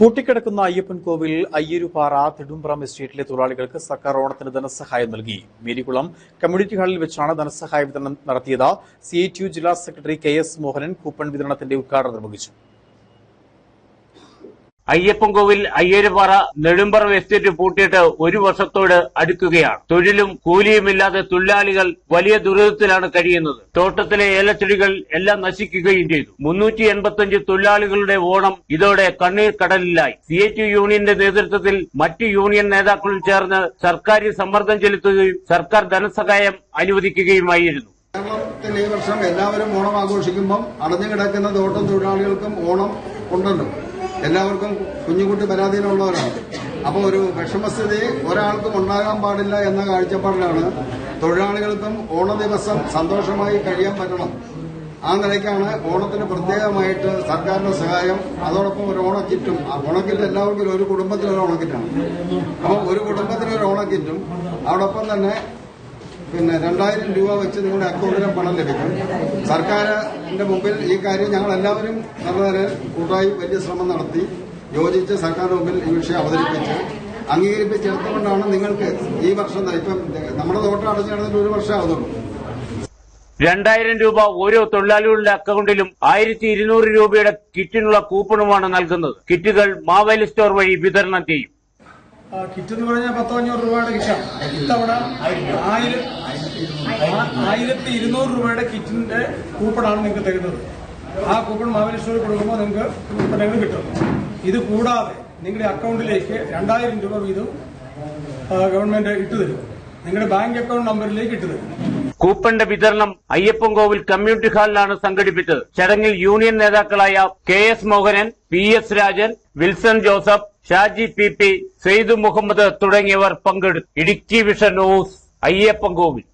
പൂട്ടിക്കിടക്കുന്ന അയ്യപ്പൻ കോവിൽ അയ്യരുപാറ തിടുമ്പ്രം എസ്റ്റേറ്റിലെ തൊഴിലാളികൾക്ക് സർക്കാർ ഓണത്തിന് ധനസഹായം നൽകി. മേരികുളം കമ്മ്യൂണിറ്റി ഹാളിൽ വെച്ചാണ് ധനസഹായ വിതരണം നടത്തിയത്. സി ജില്ലാ secretary K S Mohanan coupon വിതരണത്തിന്റെ ഉദ്ഘാടനം നിർവഹിച്ചു. അയ്യപ്പൻകോവിൽ അയ്യരുപാറ നെടുമ്പറം എസ്റ്റേറ്റ് പൂട്ടിയിട്ട് ഒരു വർഷത്തോട് അടുക്കുകയാണ്. തൊഴിലും കൂലിയുമില്ലാതെ തൊഴിലാളികൾ വലിയ ദുരിതത്തിലാണ് കഴിയുന്നത്. തോട്ടത്തിലെ ഏലച്ചെടികൾ എല്ലാം നശിക്കുകയും ചെയ്തു. മുന്നൂറ്റി എൺപത്തിയഞ്ച് തൊഴിലാളികളുടെ ഓണം ഇതോടെ കണ്ണീർ കടലിലായി. സി എ ടി യൂണിയന്റെ നേതൃത്വത്തിൽ മറ്റ് യൂണിയൻ നേതാക്കളും ചേർന്ന് സർക്കാരിൽ സമ്മർദ്ദം ചെലുത്തുകയും സർക്കാർ ധനസഹായം അനുവദിക്കുകയുമായിരുന്നു. കേരളത്തിൽ ഈ വർഷം എല്ലാവരും ഓണം ആഘോഷിക്കുമ്പം അടഞ്ഞു കിടക്കുന്ന തോട്ടം തൊഴിലാളികൾക്കും ഓണം ഉണ്ടല്ലോ. എല്ലാവർക്കും കുഞ്ഞുകുട്ടി പരാധീനമുള്ളവരാണ് അപ്പോൾ ഒരു വിഷമസ്ഥിതി ഒരാൾക്കും ഉണ്ടാകാൻ പാടില്ല എന്ന കാഴ്ചപ്പാടിലാണ് തൊഴിലാളികൾക്കും ഓണ ദിവസം സന്തോഷമായി കഴിയാൻ പറ്റണം. ആ നിലയ്ക്കാണ് ഓണത്തിന് പ്രത്യേകമായിട്ട് സർക്കാരിന്റെ സഹായം അതോടൊപ്പം ഒരു ഓണക്കിറ്റും. ആ ഓണക്കിറ്റ് എല്ലാവർക്കും ഒരു കുടുംബത്തിലൊരു ഓണക്കിറ്റാണ്. അപ്പോൾ ഒരു കുടുംബത്തിനൊരു ഓണക്കിറ്റും അതോടൊപ്പം തന്നെ പിന്നെ രണ്ടായിരം രൂപ വെച്ച് നിങ്ങളുടെ അക്കൗണ്ടിലെ പണം ലഭിക്കും. സർക്കാരിന്റെ മുമ്പിൽ ഈ കാര്യം ഞങ്ങൾ എല്ലാവരും നല്ലതരെ കൂട്ടായി വലിയ ശ്രമം നടത്തി യോജിച്ച് സർക്കാരിന്റെ മുമ്പിൽ ഈ വിഷയം അവതരിപ്പിച്ച് അംഗീകരിപ്പിച്ചെടുത്തുകൊണ്ടാണ് നിങ്ങൾക്ക് ഈ വർഷം ഇപ്പം നമ്മുടെ തോട്ടം അടച്ചു ഒരു വർഷം ആവുന്നുള്ളൂ. രണ്ടായിരം രൂപ ഓരോ തൊഴിലാളികളുടെ അക്കൗണ്ടിലും ആയിരത്തി ഇരുന്നൂറ് രൂപയുടെ കിറ്റിനുള്ള കൂപ്പണുമാണ് നൽകുന്നത്. കിറ്റുകൾ മാവേലി സ്റ്റോർ വഴി വിതരണം ചെയ്യും. കിറ്റ് എന്ന് പറഞ്ഞാൽ പത്തോ അഞ്ഞൂറ് രൂപയുടെ കിറ്റാണ് ഇത്തവണ ആയിരം ആയിരത്തി ഇരുന്നൂറ് രൂപയുടെ കിറ്റിന്റെ കൂപ്പണാണ് നിങ്ങൾക്ക് തരുന്നത്. ആ കൂപ്പൺ സ്റ്റോറിൽ കൊടുക്കുമ്പോൾ നിങ്ങൾക്ക് കൂപ്പണങ്ങൾ കിട്ടും. ഇത് കൂടാതെ നിങ്ങളുടെ അക്കൗണ്ടിലേക്ക് രണ്ടായിരം രൂപ വീതം ഗവൺമെന്റ് ഇട്ടു തരും. നിങ്ങളുടെ ബാങ്ക് അക്കൗണ്ട് നമ്പറിലേക്ക് ഇട്ടു തരും. കൂപ്പണിന്റെ വിതരണം അയ്യപ്പൻകോവിൽ കമ്മ്യൂണിറ്റി ഹാളിലാണ് സംഘടിപ്പിച്ചത്. ചടങ്ങിൽ യൂണിയൻ നേതാക്കളായ K S Mohanan P S Rajan Wilson Joseph Shaji P P Syed Muhammad തുടങ്ങിയവർ പങ്കെടുത്തു ഇടുക്കി വിഷൻ ന്യൂസ് അയ്യപ്പൻകോവിൽ